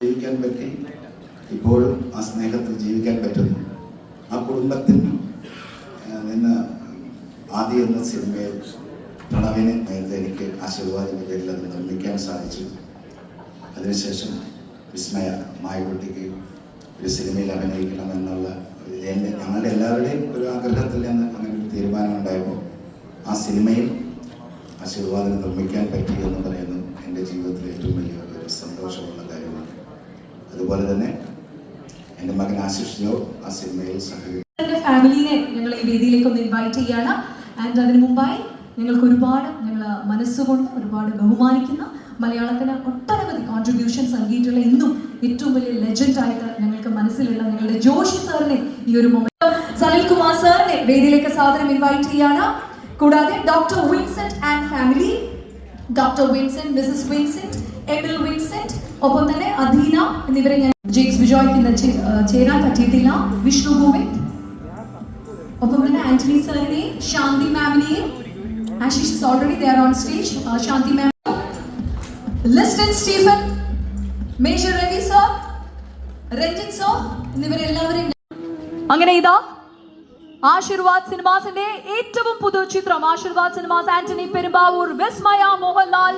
ജീവിക്കാൻ പറ്റി ഇപ്പോഴും ആ സ്നേഹത്തിൽ ജീവിക്കാൻ പറ്റുന്നു. ആ കുടുംബത്തിൽ നിന്ന് ആദ്യ എന്ന സിനിമയിൽ പ്രണവിനെ നേരത്തെ എനിക്ക് ആശീർവാദിന്റെ പേരിൽ അത് നിർമ്മിക്കാൻ സാധിച്ചു. അതിനുശേഷം വിസ്മയ മായകുട്ടിക്ക് ഒരു സിനിമയിൽ അഭിനയിക്കണം എന്നുള്ള എന്റെ ഞങ്ങളുടെ എല്ലാവരുടെയും ഒരു ആഗ്രഹത്തിൽ നിന്ന് അങ്ങനെ ഒരു തീരുമാനം ഉണ്ടായപ്പോൾ ആ സിനിമയിൽ ആശീർവാദം നിർമ്മിക്കാൻ പറ്റി എന്ന് പറയുന്നത് എന്റെ ജീവിതത്തിലെ ഏറ്റവും വലിയ ഒരു സന്തോഷമുള്ള കാര്യമാണ് അതുപോലെ തന്നെ എന്റെ മകൻ ആശിഷ് ജോ ആ സിനിമയിൽ സഹകരിക്കും. ഫാമിലിനെ ഞങ്ങൾ ഈ വേദിയിലേക്ക് ഒന്ന് ഇൻവൈറ്റ് ചെയ്യാണ്. ആൻഡ് അതിനു മുമ്പായി ഞങ്ങൾക്ക് ഒരുപാട് ഞങ്ങൾ മനസ്സുകൊണ്ട് ഒരുപാട് ബഹുമാനിക്കുന്ന മലയാളത്തിന് ഒട്ടനവധി കോൺട്രിബ്യൂഷൻസ് നൽകിയിട്ടുള്ള ഇന്നും ഏറ്റവും വലിയ ലെജൻഡ് ആയിട്ട് ഞങ്ങൾക്ക് മനസ്സിലുള്ള നിങ്ങളുടെ ജോഷി സാറിനെ ഈ ഒരു മൊമെന്റ് സനിൽ കുമാർ സാറിനെ വേദിയിലേക്ക് സാധനം ഇൻവൈറ്റ് ചെയ്യാണ്. കൂടാതെ doctor Vincent and family doctor Vincent Mrs Vincent Abel Vincent ഒപ്പം തന്നെ അധീന എന്നിവരെ ഞാൻ ജെയ്ക്സ് ബിജോയ്ക്ക് ഇന്ന് ചേ- ആ, ചേരാൻ പറ്റിയിട്ടില്ല വിഷ്ണു ഗോവിന്ദ് ഒപ്പം തന്നെ ആന്റണി സാറിനെയും ശാന്തി മാമിനെയും Ashish is already there on stage Shanthi ma'am listen Stephen major Ravi sir Ranjith sir എന്നിവരെല്ലാവരെയും അങ്ങനെ ഇതാ ആശീർവാദ് സിനിമാസിന്റെ ഏറ്റവും പുതു ചിത്രം ആശീർവാദ് സിനിമാസ് ആന്റണി പെരുമ്പാവൂർ വിസ്മയ മോഹൻലാൽ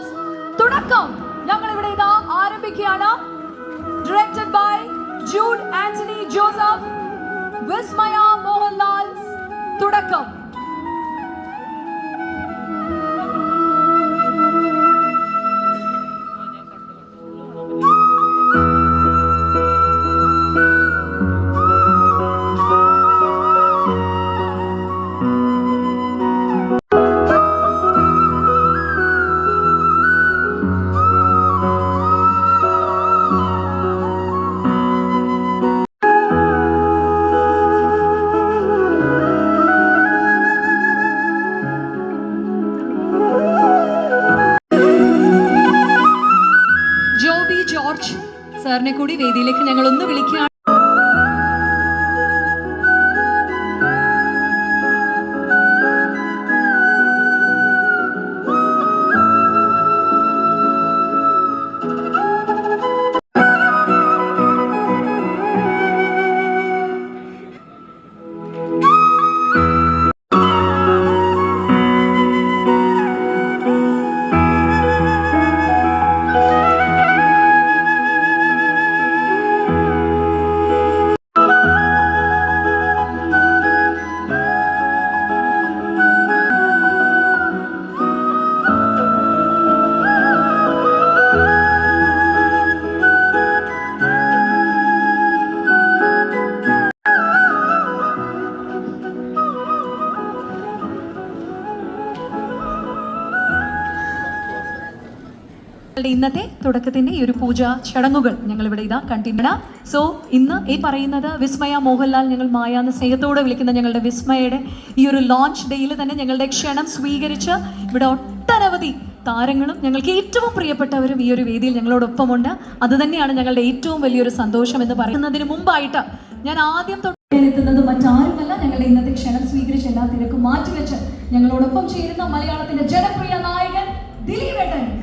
തുടക്കം ഞങ്ങൾ ഇവിടെ ഇതാ ആരംഭിക്കുകയാണ്. Directed by Jude Antony Joseph Vismaya Mohanlal തുടക്കം. സാറിനെ കൂടി വേദിയിലേക്ക് ഞങ്ങൾ ഒന്ന് വിളിക്കുകയാണ്. ഇന്നത്തെ തുടക്കത്തിന്റെ ഈ ഒരു പൂജ ചടങ്ങുകൾ ഞങ്ങൾ ഇവിടെ ഇതാ കണ്ടിന്യൂ സോ ഇന്ന് ഈ പറയുന്നത് വിസ്മയ മോഹൻലാൽ ഞങ്ങൾ മായ എന്ന സ്നേഹത്തോടെ വിളിക്കുന്ന ഞങ്ങളുടെ വിസ്മയയുടെ ഈ ഒരു ലോഞ്ച് ഡേയിൽ തന്നെ ഞങ്ങളുടെ ക്ഷണം സ്വീകരിച്ച് ഇവിടെ ഒട്ടനവധി താരങ്ങളും ഞങ്ങൾക്ക് ഏറ്റവും പ്രിയപ്പെട്ടവരും ഈ ഒരു വേദിയിൽ ഞങ്ങളോടൊപ്പമുണ്ട്. അത് തന്നെയാണ് ഞങ്ങളുടെ ഏറ്റവും വലിയൊരു സന്തോഷം എന്ന് പറയുന്നതിന് മുമ്പായിട്ട് ഞാൻ ആദ്യം തൊട്ട് എത്തുന്നത് മറ്റാരുമല്ല ഞങ്ങളുടെ ഇന്നത്തെ ക്ഷണം സ്വീകരിച്ച് എല്ലാ തിരക്കും മാറ്റിവെച്ച് ഞങ്ങളോടൊപ്പം ചേരുന്ന മലയാളത്തിന്റെ ജനപ്രിയ നായകൻ ദിലീപേട്ടൻ.